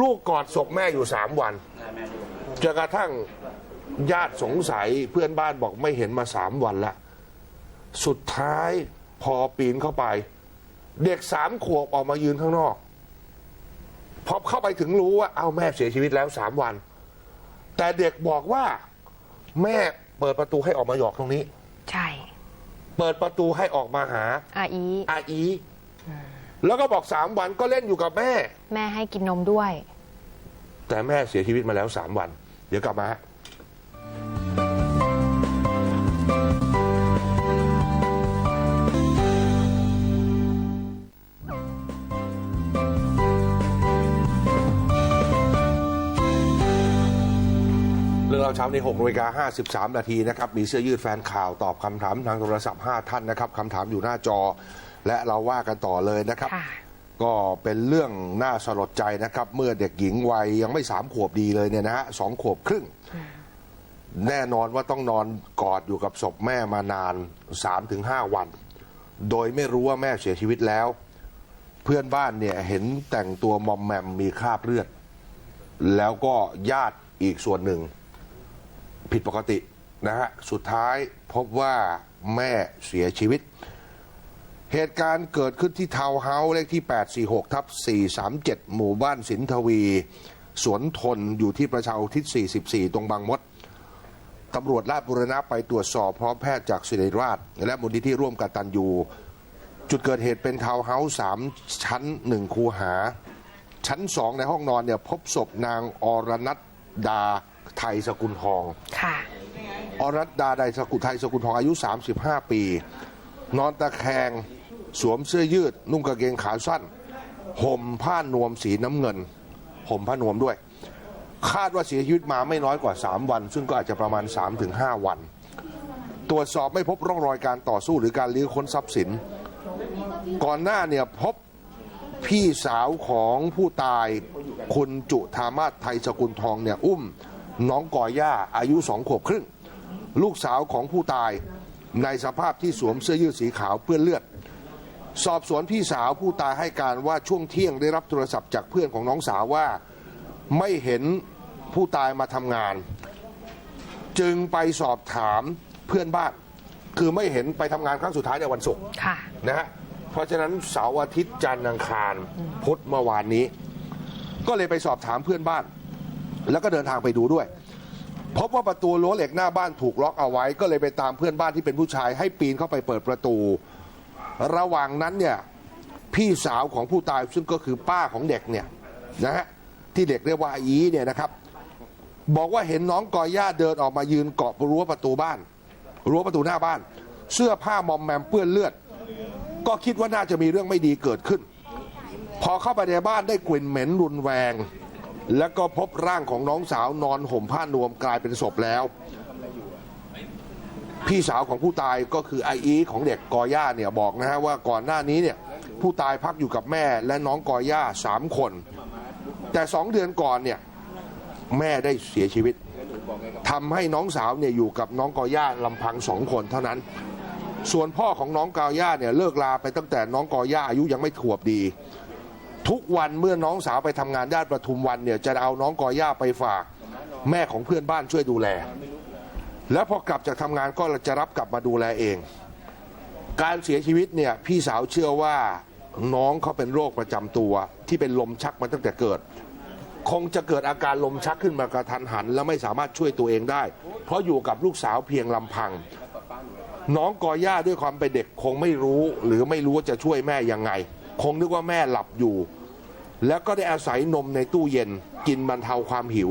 ลูกกอดศพแม่อยู่สามวันจนกระทั่งญาติสงสัยเพื่อนบ้านบอกไม่เห็นมาสามวันละ สุดท้ายพอปีนเข้าไป เด็กสามขวบออกมายืนข้างนอก พอเข้าไปถึงรู้ว่าเอาแม่เสียชีวิตแล้วสามวัน แต่เด็กบอกว่าแม่เปิดประตูให้ออกมาหยอกตรงนี้ ใช่ เปิดประตูให้ออกมาหาอาอีอาอี แล้วก็บอกสามวันก็เล่นอยู่กับแม่ แม่ให้กินนมด้วย แต่แม่เสียชีวิตมาแล้วสามวัน เดี๋ยวกลับมาฮะเรื่องเราวเช้าใน6นาฬิกา53 นาทีนะครับ มีเสื้อยืดแฟนข่าวตอบคำถามทางโทรศัพท์ 5 ท่านนะครับคำถามอยู่หน้าจอ และเราว่ากันต่อเลยนะครับค่ะก็เป็นเรื่องน่าสลดใจนะครับ เมื่อเด็กหญิงวัยยังไม่สามขวบดีเลยเนี่ยนะฮะสองขวบครึ่ง แน่นอนว่าต้องนอนกอดอยู่กับศพแม่มานานสามถึงห้าวัน โดยไม่รู้ว่าแม่เสียชีวิตแล้ว เพื่อนบ้านเนี่ยเห็นแต่งตัวมอมแมมมีคราบเลือด แล้วก็ญาติอีกส่วนหนึ่ง ผิดปกตินะฮะสุดท้ายพบว่าแม่เสียชีวิต เหตุการณ์เกิดขึ้นที่ทาวน์เฮาส์เลขที่ 846ทับ437 หมู่บ้านสินทวี สวนทนอยู่ที่ประชาอุทิศ 44 ตรงบางมดตำรวจราชบุรณะไปตรวจสอบพร้อมแพทย์จากศิริราช และมูลนิธิร่วมกตันยูจุดเกิดเหตุเป็นทาวน์เฮาส์3ชั้น1คูหา ชั้น2ในห้องนอนเนี่ยพบศพนางอรนัดดาไทยสกุลทอง ค่ะ อรัตดาไดสกุลไทยสกุลทองอายุ 35 ปี นอนตะแคงสวมเสื้อยืด นุ่งกางเกงขาสั้นห่มผ้านวมสีน้ำเงินห่มผ้านวมด้วย คาดว่าเสียชีวิตมาไม่น้อยกว่า 3 วัน ซึ่งก็อาจจะประมาณ 3-5 วัน ตรวจสอบไม่พบร่องรอยการต่อสู้หรือการลื้อค้นทรัพย์สิน ก่อนหน้าเนี่ยพบพี่สาวของผู้ตายคุณจุธามาศไทยสกุลทองเนี่ยอุ้ม น้องก่อย่าอายุสองขวบครึ่ง ลูกสาวของผู้ตาย ในสภาพที่สวมเสื้อยืดสีขาวเปื้อนเลือด สอบสวนพี่สาวผู้ตายให้การว่าช่วงเที่ยงได้รับโทรศัพท์จากเพื่อนของน้องสาวว่าไม่เห็นผู้ตายมาทำงาน จึงไปสอบถามเพื่อนบ้าน คือไม่เห็นไปทำงานครั้งสุดท้ายในวันศุกร์ค่ะนะฮะเพราะฉะนั้นเสาร์อาทิตย์จันทร์อังคารพุธเมื่อวานนี้ ก็เลยไปสอบถามเพื่อนบ้าน แล้วก็เดินทางไปดูด้วย พบว่าประตูรั้วเหล็กหน้าบ้านถูกล็อกเอาไว้ ก็เลยไปตามเพื่อนบ้านที่เป็นผู้ชายให้ปีนเข้าไปเปิดประตู ระหว่างนั้นเนี่ยพี่สาวของผู้ตายซึ่งก็คือป้าของเด็กเนี่ยนะฮะที่เด็กเรียกว่าอีเนี่ยนะครับ บอกว่าเห็นน้องกอย่าเดินออกมายืนเกาะรั้วประตูบ้าน รั้วประตูหน้าบ้าน เสื้อผ้ามอมแมมเปื้อนเลือด ก็คิดว่าน่าจะมีเรื่องไม่ดีเกิดขึ้น พอเข้าไปในบ้านได้กลิ่นเหม็นรุนแรง แล้วก็พบร่างของน้องสาวนอนห่มผ้านวมกลายเป็นศพแล้ว พี่สาวของผู้ตายก็คือไออีของเด็กกอย่าเนี่ยบอกนะฮะว่าก่อนหน้านี้เนี่ยผู้ตายพักอยู่กับแม่และน้องกอย่าสามคน แต่สองเดือนก่อนเนี่ยแม่ได้เสียชีวิตทำให้น้องสาวเนี่ยอยู่กับน้องกอย่าลำพังสองคนเท่านั้น ส่วนพ่อของน้องกอย่าเนี่ยเลิกลาไปตั้งแต่น้องกอย่าอายุยังไม่ขวบดี ทุกวันเมื่อน้องสาวไปทำงานย่านประทุมวันเนี่ยจะเอาน้องกอย่าไปฝาก แม่ของเพื่อนบ้านช่วยดูแล แล้วพอกลับจากทำงานก็จะรับกลับมาดูแลเอง การเสียชีวิตเนี่ยพี่สาวเชื่อว่าน้องเขาเป็นโรคประจำตัว ที่เป็นลมชักมาตั้งแต่เกิด คงจะเกิดอาการลมชักขึ้นมากระทันหัน และไม่สามารถช่วยตัวเองได้ เพราะอยู่กับลูกสาวเพียงลำพัง น้องกอย่าด้วยความเป็นเด็กคงไม่รู้หรือไม่รู้ว่าจะช่วยแม่ยังไง คงนึกว่าแม่หลับอยู่ แล้วก็ได้อาศัยนมในตู้เย็นกินบรรเทาความหิว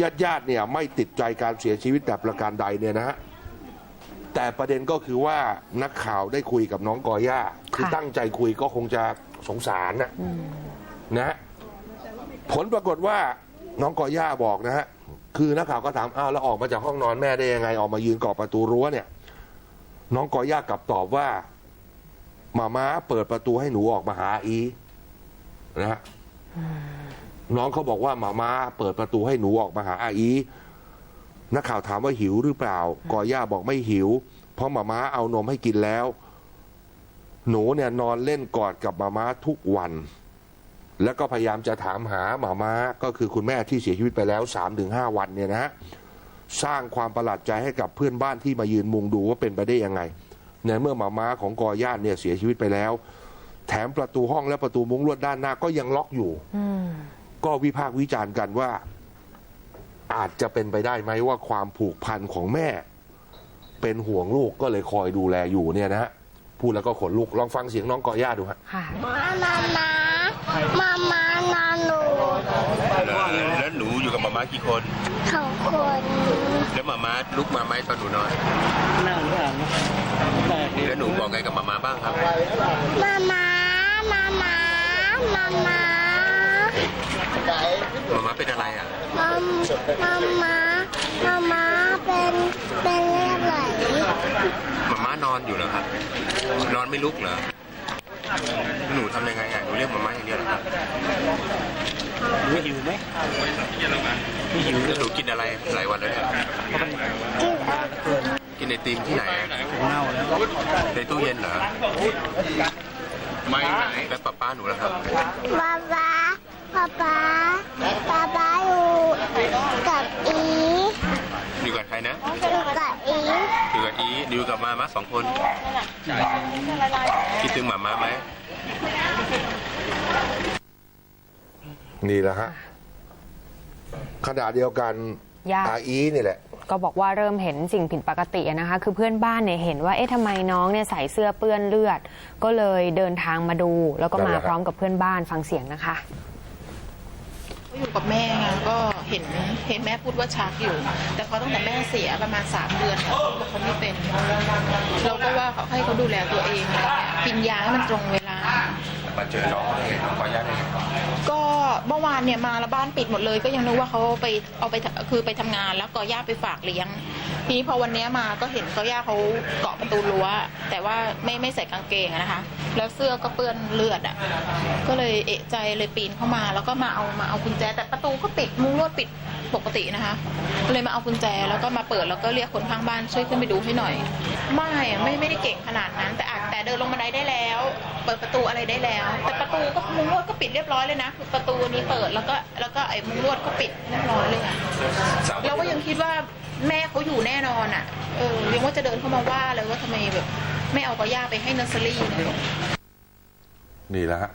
ญาติญาติเนี่ยไม่ติดใจการเสียชีวิตแต่ประการใดเนี่ยนะฮะแต่ประเด็นก็คือว่านักข่าวได้คุยกับน้องกอย่าคือค่ตั้งใจคุยก็คงจะสงสารนะนะฮะผลปรากฏว่าน้องกอย่าบอกนะฮะคือนักข่าวก็ถามอ้าวแล้วออกมาจากห้องนอนแม่ได้ยังไง ออกมายืนกาะประตูรั้วเนี่ย น้องกอย่ากลับตอบว่ามาม้าเปิดประตูให้หนูออกมาหาอี นะฮะน้องเขาบอกว่าหมาม้าเปิดประตูให้หนูออกมาหาอาอีนักข่าวถามว่าหิวหรือเปล่า กอย่าบอกไม่หิว เพราะหมาม้าเอานมให้กินแล้ว หนูเนี่ยนอนเล่นกอดกับหมาม้าทุกวัน แล้วก็พยายามจะถามหาหมาม้าก็คือคุณแม่ที่เสียชีวิตไปแล้ว3-5วันเนี่ยนะฮะสร้างความประหลาดใจให้กับเพื่อนบ้านที่มายืนมุงดูว่าเป็นไปได้ยังไงในเมื่อหมาม้าของกอย่าเนี่ยเสียชีวิตไปแล้ว แถมประตูห้องและประตูมุ้งลวดด้านหน้าก็ยังล็อกอยู่อืมก็วิพากษ์วิจารณ์กันว่า อาจจะเป็นไปได้ไหมว่าความผูกพันของแม่ เป็นห่วงลูกก็เลยคอยดูแลอยู่เนี่ยนะฮะพูดแล้วก็ขนลุกลองฟังเสียงน้องกอย่าดูฮะค่ะมามามามามานาหนูแล้วหนูอยู่กับหมาม้ากี่คนสองคน แล้วหมาม้าลุกมาไหมตอนหนูนอนนั่งอ่านได้แล้วหนูบอกไงกับหมาม้าบ้างครับมามา มามามามาหมามาเป็นอะไรอะมามามามามาเป็นเป็นเลือดไหลหมามานอนอยู่เหรอครับ นอนไม่ลุกเหรอ หนูทำยังไงอะหนูเรียกหมามาอย่างเดียวเหรอครับไม่หิวไหมไม่หิวแล้วหนูกินอะไรหลายวันแล้วเนี่ยกินกินไอติมที่ไหนอะเน่าแล้วในตู้เย็นเหรอ ไม่ไหนแล้วป้าป้าหนูล่ะครับป๊าป๊าป๊าป๊าป๊าป๊าอยู่กับอีอยู่กับใครนะอยู่กับอีอยู่กับอีอยู่กับหมาม้าสองคนคิดถึงหมาม้าไหมนี่แหละฮะขณะเดียวกันญาติอาอีนี่แหละ ก็บอกว่าเริ่มเห็นสิ่งผิดปกติอะนะคะ คือเพื่อนบ้านเนี่ยเห็นว่าเอ๊ะทำไมน้องเนี่ยใส่เสื้อเปื้อนเลือด ก็เลยเดินทางมาดู แล้วก็นั่นมาแหละครับพร้อมกับเพื่อนบ้านฟังเสียงนะคะเขาอยู่กับแม่ไงก็เห็นเห็นแม่พูดว่าชักอยู่ แต่พอตั้งแต่แม่เสียประมาณสามเดือนเนี่ยเขาบอกเขาไม่เป็น เราก็ว่าเขาให้เขาดูแลตัวเองอะไรเงี้ยกินยาให้มันตรงเวลา มาเจอน้องได้ไงน้องขออนุญาตได้ไงก็เมื่อวานเนี่ยมาแล้วบ้านปิดหมดเลย ก็ยังนึกว่าเขาไปเอาไปคือไปทำงานแล้วก็ย่าไปฝากเลี้ยง ทีนี้พอวันเนี้ยมาก็เห็นก็ย่าเขาเกาะประตูรั้วแต่ว่าไม่ไม่ใส่กางเกงอะนะคะ แล้วเสื้อก็เปื้อนเลือดอะก็เลยเอะใจเลยปีนเข้ามา แล้วก็มาเอามาเอากุญแจแต่ประตูก็ปิดมุ้งลวดปิด ปกตินะคะ ก็เลยมาเอากุญแจแล้วก็มาเปิดแล้วก็เรียกคนข้างบ้านช่วยขึ้นไปดูให้หน่อย ไม่ไม่ไม่ได้เก่งขนาดนั้น แต่อาจแต่เดินลงบันไดได้แล้ว เปิดประตูอะไรได้แล้ว แต่ประตูก็มุ้งลวดก็ปิดเรียบร้อยเลยนะคือประตูนี้เปิดแล้วก็แล้วก็ไอ้มุ้งลวดก็ปิดเรียบร้อยเลยอะเราก็ยังคิดว่าแม่เขาอยู่แน่นอนอะเออยังว่าจะเดินเข้ามาว่าเลยว่าทำไมแบบไม่เอากอย่าไปให้เนอร์เซอรี่นี่ยนี่แหละฮะ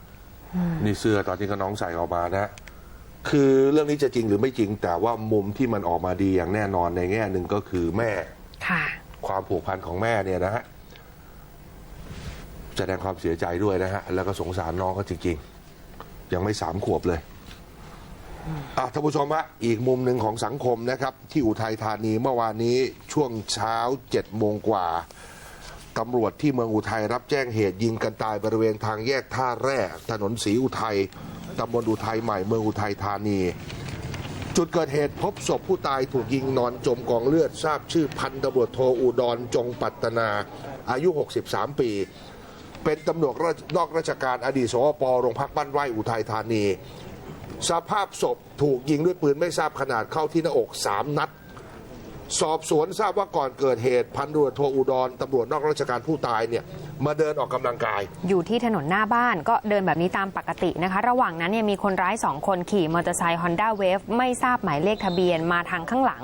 นี่เสื้อตอนที่ก็น้องใส่ออกมานะ คือเรื่องนี้จะจริงหรือไม่จริง แต่ว่ามุมที่มันออกมาดีอย่างแน่นอนในแง่หนึ่งก็คือแม่ ค่ะ ความผูกพันของแม่เนี่ยนะฮะแสดงความเสียใจด้วยนะฮะ แล้วก็สงสารน้องก็จริงๆ ยังไม่สามขวบเลยอะท่านผู้ชมฮะอีกมุมหนึ่งของสังคมนะครับ ที่อุทัยธานีเมื่อวานนี้ช่วงเช้าเจ็ดโมงกว่าตำรวจที่เมืองอุทัยรับแจ้งเหตุยิงกันตายบริเวณทางแยกท่าแร่ถนนศรีอุทัย ตำบลอุทัยใหม่เมืองอุทัยธานี จุดเกิดเหตุพบศพผู้ตายถูกยิงนอนจมกองเลือดทราบชื่อพันตำรวจโทอุดรจงปัตนา อายุ 63 ปี เป็นตำรวจนอกราชการอดีตสวปโรงพักบ้านไร่อุทัยธานี สภาพศพถูกยิงด้วยปืนไม่ทราบขนาดเข้าที่หน้าอก 3 นัดสอบสวนทราบว่าก่อนเกิดเหตุพันตำรวจโทอุดรตำรวจนอกราชการผู้ตายเนี่ย มาเดินออกกำลังกาย อยู่ที่ถนนหน้าบ้านก็เดินแบบนี้ตามปกตินะคะ ระหว่างนั้นเนี่ยมีคนร้าย 2 คนขี่มอเตอร์ไซค์ Honda Wave ไม่ทราบหมายเลขทะเบียนมาทางข้างหลัง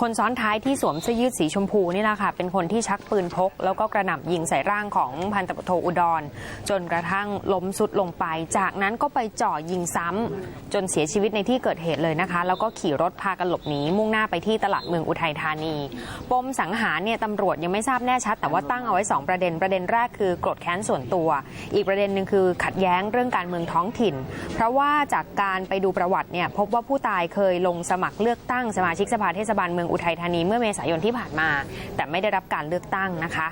คนซ้อนท้ายที่สวมเสื้อยืดสีชมพูนี่แหละค่ะ เป็นคนที่ชักปืนพก แล้วก็กระหน่ำยิงใส่ร่างของพันตำรวจโทอุดร จนกระทั่งล้มสุดลงไป จากนั้นก็ไปจ่อยิงซ้ำจนเสียชีวิตในที่เกิดเหตุเลยนะคะ แล้วก็ขี่รถพากันหลบหนีมุ่งหน้าไปที่ตลาดเมืองอุทัยธานี ปมสังหารเนี่ยตำรวจยังไม่ทราบแน่ชัด แต่ว่าตั้งเอาไว้ 2 ประเด็นประเด็นแรกคือโกรธแค้นส่วนตัว อีกประเด็นหนึ่งคือขัดแย้งเรื่องการเมืองท้องถิ่น เพราะว่าจากการไปดูประวัติเนี่ยพบว่าผู้ตายเคยลงสมัครเลือกตั้งสมาชิกสภาเทศบาลเมืองอุทัยธานีเมื่อเมษายนที่ผ่านมา แต่ไม่ได้รับการเลือกตั้งนะคะ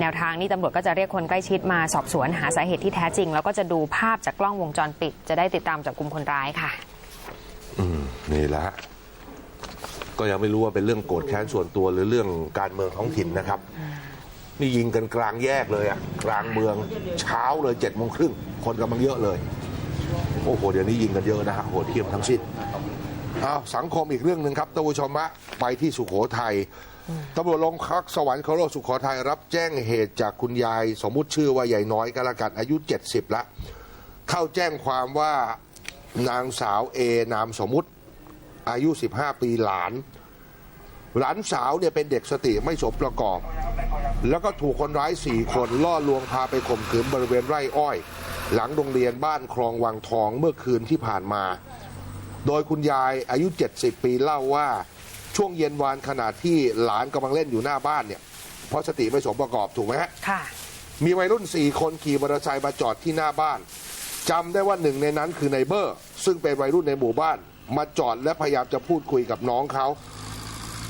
แนวทางนี้ตำรวจก็จะเรียกคนใกล้ชิดมาสอบสวนหาสาเหตุที่แท้จริง แล้วก็จะดูภาพจากกล้องวงจรปิด จะได้ติดตามจับกลุ่มคนร้ายค่ะ อืมนี่แหละก็ยังไม่รู้ว่าเป็นเรื่องโกรธแค้นส่วนตัวหรือเรื่องการเมืองท้องถิ่นนะครับ นี่ยิงกันกลางแยกเลยอะกลางเมืองเช้าเลยเจ็ดโมงครึ่งคนกำลังเยอะเลย โอ้โหเดี๋ยวนี้ยิงกันเยอะนะฮะโหดเทียมทั้งสิ้นอ้าสังคมอีกเรื่องหนึ่งครับท่านผู้ชมฮะไปที่สุขโขทัยตำรวจโรงพักสวรรค์เคารพสุขโขทัยรับแจ้งเหตุจากคุณยายสมมุติชื่อว่ายายน้อยก็แล้วกันอายุ 70 ละ เข้าแจ้งความว่านางสาวเอนามสมมุติอายุ 15 ปีหลาน หลานสาวเนี่ยเป็นเด็กสติไม่สมประกอบ แล้วก็ถูกคนร้ายสี่คนล่อลวงพาไปข่มขืนบริเวณไร่อ้อย หลังโรงเรียนบ้านคลองวังทองเมื่อคืนที่ผ่านมา โดยคุณยายอายุ 70 ปีเล่าว่าช่วงเย็นวานขณะที่หลานกำลังเล่นอยู่หน้าบ้านเนี่ย เพราะสติไม่สมประกอบถูกไหมฮะค่ะ มีวัยรุ่นสี่คนขี่มอเตอร์ไซค์มาจอดที่หน้าบ้านจำได้ว่าหนึ่งในนั้นคือในายเบอร์ ซึ่งเป็นวัยรุ่นในหมู่บ้าน มาจอดและพยายามจะพูดคุยกับน้องเขา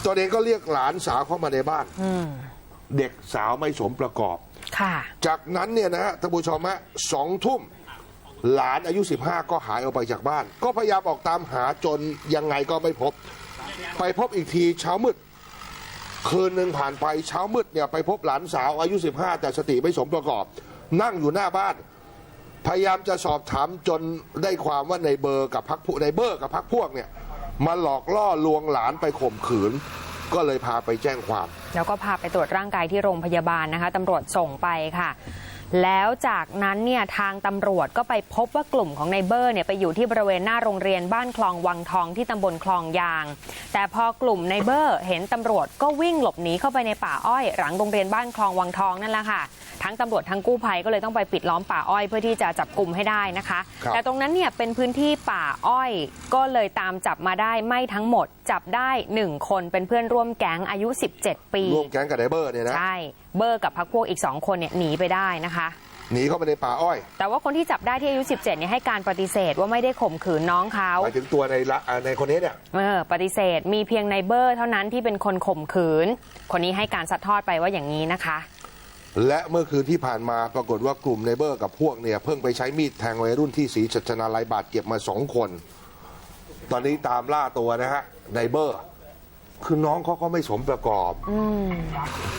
ตัวเองก็เรียกหลานสาวเข้ามาในบ้าน อืมเด็กสาวไม่สมประกอบ ค่ะ จากนั้นเนี่ยนะฮะท่านผู้ชมฮะสองทุ่ม หลานอายุ 15 ก็หายออกไปจากบ้าน ก็พยายามออกตามหาจนยังไงก็ไม่พบ ไปพบอีกทีเช้ามืด คืนหนึ่งผ่านไปเช้ามืดเนี่ยไปพบหลานสาวอายุ 15 แต่สติไม่สมประกอบ นั่งอยู่หน้าบ้าน พยายามจะสอบถามจนได้ความว่าในเบอร์กับพักพวกในเบอร์กับพักพวกเนี่ย มาหลอกล่อลวงหลานไปข่มขืน ก็เลยพาไปแจ้งความ แล้วก็พาไปตรวจร่างกายที่โรงพยาบาลนะคะตำรวจส่งไปค่ะ แล้วจากนั้นเนี่ยทางตำรวจก็ไปพบว่ากลุ่มของนายเบอร์เนี่ยไปอยู่ที่บริเวณหน้าโรงเรียนบ้านคลองวังทองที่ตำบลคลองยาง แต่พอกลุ่มนายเบอร์เห็นตำรวจก็วิ่งหลบหนีเข้าไปในป่าอ้อยหลังโรงเรียนบ้านคลองวังทองนั่นแหละค่ะทั้งตำรวจทั้งกู้ภัยก็เลยต้องไปปิดล้อมป่าอ้อยเพื่อที่จะจับกลุ่มให้ได้นะคะครับแต่ตรงนั้นเนี่ยเป็นพื้นที่ป่าอ้อย ก็เลยตามจับมาได้ไม่ทั้งหมด จับได้หนึ่งคนเป็นเพื่อนร่วมแก๊งอายุ 17 ปี ร่วมแก๊งกับไดเบอร์เนี่ยนะ ใช่ เบอร์กับพักพวกอีก 2 คนเนี่ยหนีไปได้นะคะหนีเข้าไปในป่าอ้อย แต่ว่าคนที่จับได้ที่อายุ 17เนี่ยให้การปฏิเสธว่าไม่ได้ข่มขืนน้องเขาหมายถึงตัวในละอ่าในคนนี้เนี่ยเออปฏิเสธมีเพียงในเบอร์เท่านั้นที่เป็นคนข่มขืน คนนี้ให้การซัดทอดไปว่าอย่างนี้นะคะ และเมื่อคืนที่ผ่านมาปรากฏว่ากลุ่มในเบอร์กับพวกเนี่ยเพิ่งไปใช้มีดแทงวัยรุ่นที่ศรีชัชนาลัยบาดเจ็บมาสองคน ตอนนี้ตามล่าตัวนะฮะในเบอร์คือน้องเขาก็ไม่สมประกอบอืม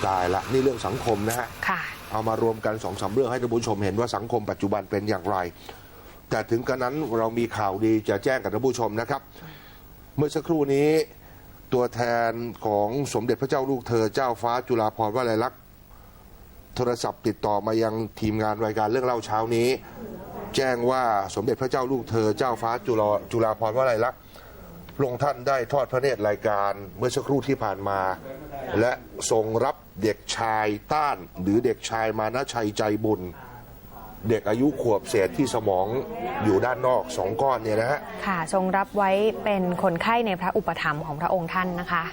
ตายละนี่เรื่องสังคมนะฮะค่ะ เอามารวมกันสองสามเรื่องให้ท่านผู้ชมเห็นว่าสังคมปัจจุบันเป็นอย่างไร แต่ถึงกระนั้นเรามีข่าวดีจะแจ้งกับท่านผู้ชมนะครับ เมื่อสักครู่นี้ตัวแทนของสมเด็จพระเจ้าลูกเธอเจ้าฟ้าจุฬาภรณ์วลัยลักษณ์โทรศัพท์ติดต่อมายังทีมงานรายการเรื่องเล่าเช้านี้ แจ้งว่าสมเด็จพระเจ้าลูกเธอเจ้าฟ้าจุฬาจุฬาภรณ์วลัยลักษณ์ พระองค์ท่านได้ทอดพระเนตรรายการเมื่อสักครู่ที่ผ่านมา และทรงรับเด็กชายต้าน หรือเด็กชายมานะชัยใจบุญ เด็กอายุขวบเศษที่สมองอยู่ด้านนอกสองก้อนเนี่ยนะฮะค่ะทรงรับไว้เป็นคนไข้ในพระอุปถัมภ์ของพระองค์ท่านนะคะ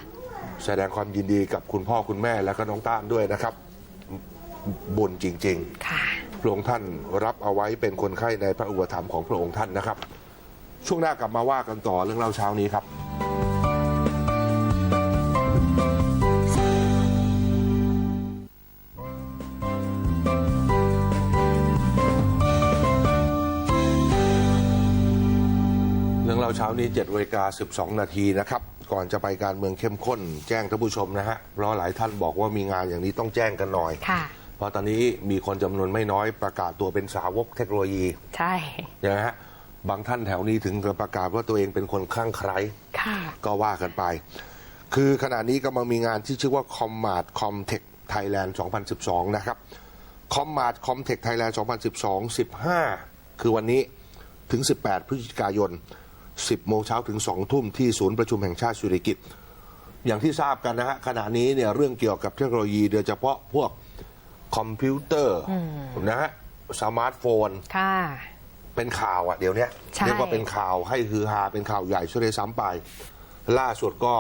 แสดงความยินดีกับคุณพ่อคุณแม่และก็น้องต้านด้วยนะครับบุญจริงค่ะๆพระองค์ท่านรับเอาไว้เป็นคนไข้ในพระอุปถัมภ์ของพระองค์ท่านนะครับ ช่วงหน้ากลับมาว่ากันต่อเรื่องเล่าเช้านี้ครับเรื่องเราเช้านี้7นาฬิกา12นาทีนะครับ ก่อนจะไปการเมืองเข้มข้น แจ้งท่านผู้ชมนะฮะ เพราะหลายท่านบอกว่ามีงานอย่างนี้ต้องแจ้งกันหน่อยค่ะเพราะตอนนี้มีคนจำนวนไม่น้อยประกาศตัวเป็นสาวกเทคโนโลยี ใช่นะฮะ บางท่านแถวนี้ถึงกับประกาศว่าตัวเองเป็นคนคลั่งไคล้ค่ะ ก็ว่ากันไป คือขณะนี้กำลังมีงานที่ชื่อว่า Commart Comtech Thailand 2012 นะครับ Commart Comtech Thailand 2012 15 คือวันนี้ถึง 18 พฤศจิกายน 10 โมงเช้าถึง 2 ทุ่มที่ศูนย์ประชุมแห่งชาติสุริกิตอย่างที่ทราบกันนะฮะขณะนี้เนี่ยเรื่องเกี่ยวกับเทคโนโลยีโดยเฉพาะพวกคอมพิวเตอร์นะฮะสมาร์ทโฟนค่ะ เป็นข่าวอะเดี๋ยวเนี้ยใช่ เรียกว่าเป็นข่าวให้ฮือฮาเป็นข่าวใหญ่ช่วยซ้ำไป ล่าสุดก็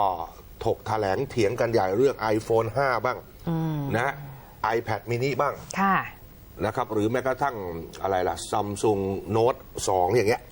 ถกแถลงเถียงกันใหญ่เรื่อง iPhone 5 บ้างนะฮะ iPad mini บ้างค่ะ นะครับ หรือแม้กระทั่งอะไรล่ะ Samsung Note 2อย่างเงี้ย